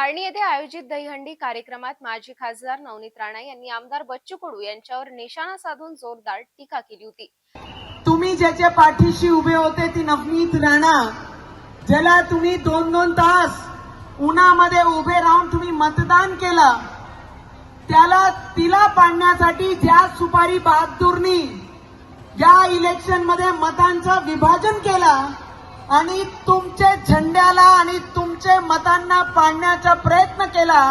धारणी येथे आयोजित दहीहंडी कार्यक्रमात माजी खासदार नवनीत राणा यांनी आमदार बच्चू कडू यांच्यावर निशाणा साधून जोरदार टीका केली होती. तुम्ही ज्याच्या पाठीशी उभे होते ती नवनीत राणा ज्याला तुम्ही दोन दोन तास उन्हामध्ये उभे राहून तुम्ही मतदान केलं त्याला तिला पाडण्यासाठी ज्या सुपारी बहादूरनी या इलेक्शनमध्ये मतांचं विभाजन केलं आणि तुमचे झेंड्याला आणि तुमचे मतांना पाडण्याचा प्रयत्न केला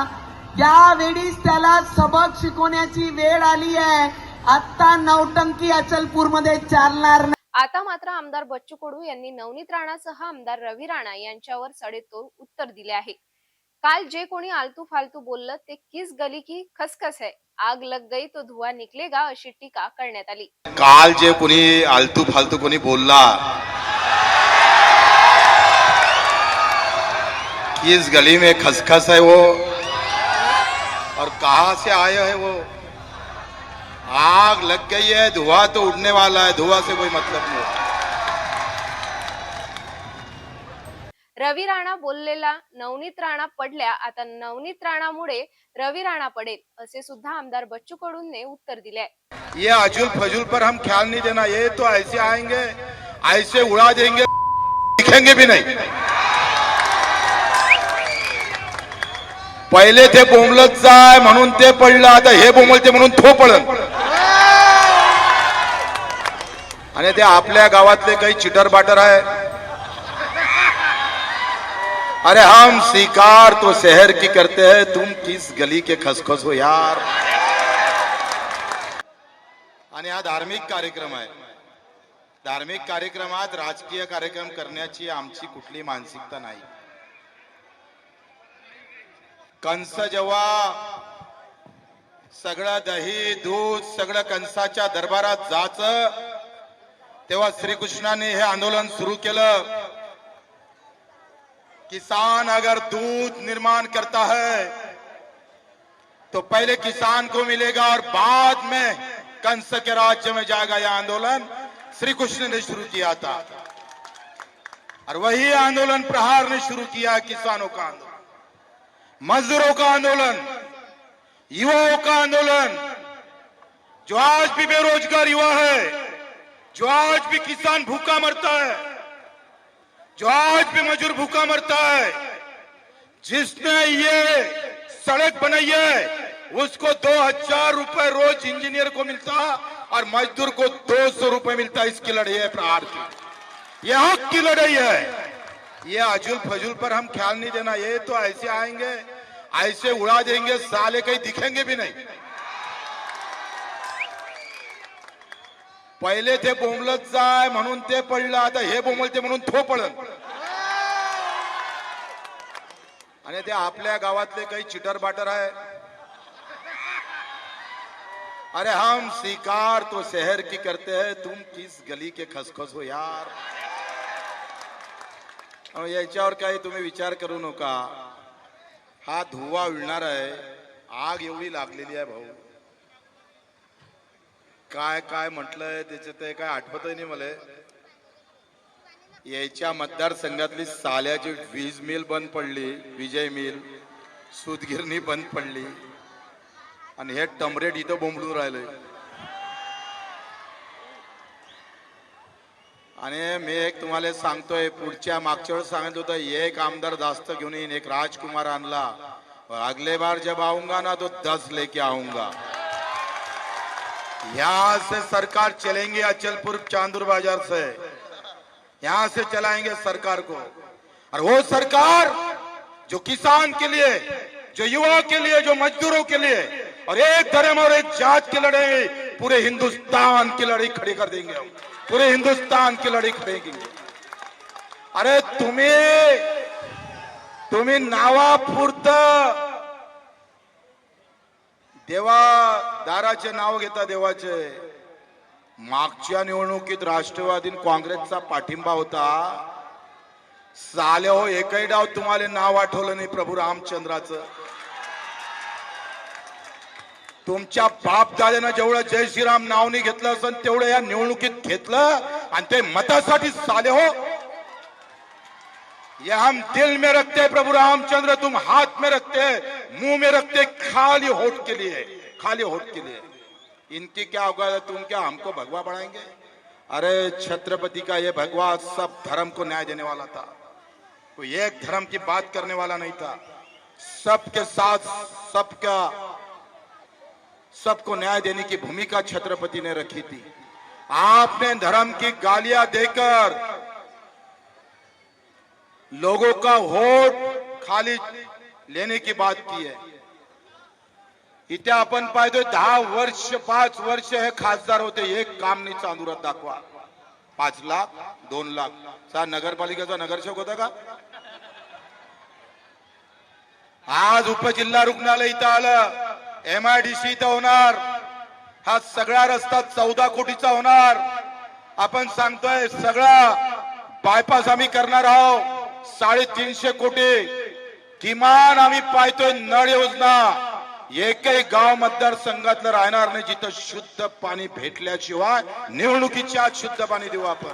यावेळीच त्याला सबक शिकवण्याची वेळ आली आहे. आता नौटंकी अचलपूरमध्ये चालणार नाही. आता मात्र आमदार बच्चू कडू यांनी नवनीत राणासह आमदार रवी राणा यांच्यावर सडेतोड उत्तर दिले आहे. काल जे कोणी आलतू फालतू बोललं ते किस गली की खसखस है. आग लग गई तो धुआ निकलेगा अशी टीका करण्यात आली. काल जे कोणी आलतू फालतू कोणी बोलला कि इस गली में खसखस है वो। और कहा से आए है वो? आग लग गई है धुआं तो उड़ने वाला है धुआं से कोई मतलब नहीं रवी राणा बोललेला नवनीत राणा पडल्या आता नवनीत राणामुळे रवी राणा पडेल असे सुद्धा आमदार बच्चू कडूंने उत्तर दिले ये अजुल फजुल पर हम ख्याल नहीं देना ये तो ऐसे आएंगे ऐसे उड़ा देंगे दिखेंगे भी नहीं। पहिले ते बोंबलत जाय म्हणून ते पडलं आता हे बोंबलते म्हणून तो पडल आणि ते आपल्या गावातले काही चिटर बाटर आहे. अरे हम स्वीकार तो शहर की करते हैं तुम किस गली के खसखस हो यार. आणि हा धार्मिक कार्यक्रम आहे. धार्मिक कार्यक्रमात राजकीय कार्यक्रम करण्याची आमची कुठली मानसिकता नाही. कंस जेव्हा सगळं दही, दूध, सगळं कंसाच्या दरबारात जायचं. तेव्हा श्रीकृष्णाने हे आंदोलन सुरू केलं. किसान अगर दूध निर्माण करता है तो पहले किसान को मिलेगा और बाद में कंस के राज्य में जाएगा यह आंदोलन. श्री कृष्ण ने शुरू किया था। और वही आंदोलन प्रहार ने शुरू किया किसानों का आंदोलन। मजदूरों का आंदोलन, युवाओं का आंदोलन, जो आज भी बेरोजगार युवा है, जो आज भी किसान भूखा मरता है, जो आज भी मजदूर भूखा मरता है, जिसने ये सड़क बनाई है, उसको दो हज़ार रुपए रोज इंजीनियर को मिलता और मजदूर को दो सौ रुपए मिलता, इसकी लड़ाई है प्रहार की। ये हक की लड़ाई है। ये अजुल फजुल पर हम ख्याल नहीं देना, ये तो ऐसे आएँगे। ऐसे उड़ा देंगे साले कहीं दिखेंगे भी नहीं। पहिले ते बोंबलत जाय म्हणून ते पडलं आता हे बोंबलते म्हणून तो पडलं। आणि ते आपल्या गावातले काही चिटर बाटर आहे। अरे हम शिकार तो शहर की करते हैं तुम किस गली के खसखस हो यार। याच्यावर काही तुम्ही विचार करू नका। हा धुवा उडणार आहे. आग एवढी लागलेली आहे भाऊ. काय काय म्हटलंय त्याचं ते काय आठवतही नाही मला. याच्या मतदारसंघातली साल्याची वीज मिल बंद पडली विजय मिल सुतगिरणी बंद पडली. आणि हे टमरेट इथं बोंबडून राहिले एक तुम्हाला सांगतोय, पुढच्या मागच्या एक आमदार जास्त येईन, एक राजकुमार और अगले बार जब आऊँगा ना तो दस लेके आऊँगा यहाँ से सरकार चलेंगे अचलपुर चांदूर बाज़ार से। यहाँ से चलाएँगे सरकार को। और वो सरकार जो किसान के लिए, जो युवा के लिए, जो मजदूरों के लिए, और एक धर्म और एक जात की लड़ाई पूरे हिंदुस्तान की लड़ाई खड़ी कर देंगे हम। पूरे हिंदुस्तान की लड़ाई खड़ेगी। अरे तुम्ही तुम्ही नावापुरतं देवा दाराचे नाव घेता देवाचे। मागच्या निवडणुकीत राष्ट्रवादी काँग्रेसचा पाठिंबा होता। साले हो एकही डाव तुम्हाला नाव आठवलं नाही प्रभू रामचंद्राचं। तुमच्या बाप दाद्यानं जेवढं जय श्रीराम नावनी घेतलं असेल तेवढं या निवडणुकीत घेतलं. आणि ते मतासाठी साले हो. ये हम दिल में रखते प्रभु रामचंद्र तुम हाथ में रखते मुंह में रखते खाली होठ के लिए खाली होठ के लिए। इनकी क्या होगा तुम क्या हमको भगवा बढ़ाएंगे अरे छत्रपति का ये भगवा सब धर्म को न्याय देने वाला था। कोई एक धर्म की बात करने वाला नहीं था। सबके साथ सबका सबको न्याय देने की भूमिका छत्रपति ने रखी थी। आपने धर्म की गालियां देकर लोगों का वोट खाली लेने की बात की है। इथे आपण पाहतोय दहा वर्ष पाच वर्ष हे खासदार होते एक काम नाही चांदुरात दाखवा पाच लाख दोन लाख। सा नगरपालिकेचा नगरसेवक होता का? आज उपजिल्हा रुग्णालय इथं आलं। एम आय डी सी इथं होणार. हा सगळा रस्ता चौदा कोटीचा होणार. आपण सांगतोय सगळा बायपास आम्ही करणार आहोत. साडेतीनशे कोटी. किमान आम्ही पाहतोय नळ योजना. एकही गाव मतदारसंघातलं राहणार नाही जिथं शुद्ध पाणी भेटल्याशिवाय निवडणुकीच्या आज शुद्ध पाणी देऊ आपण.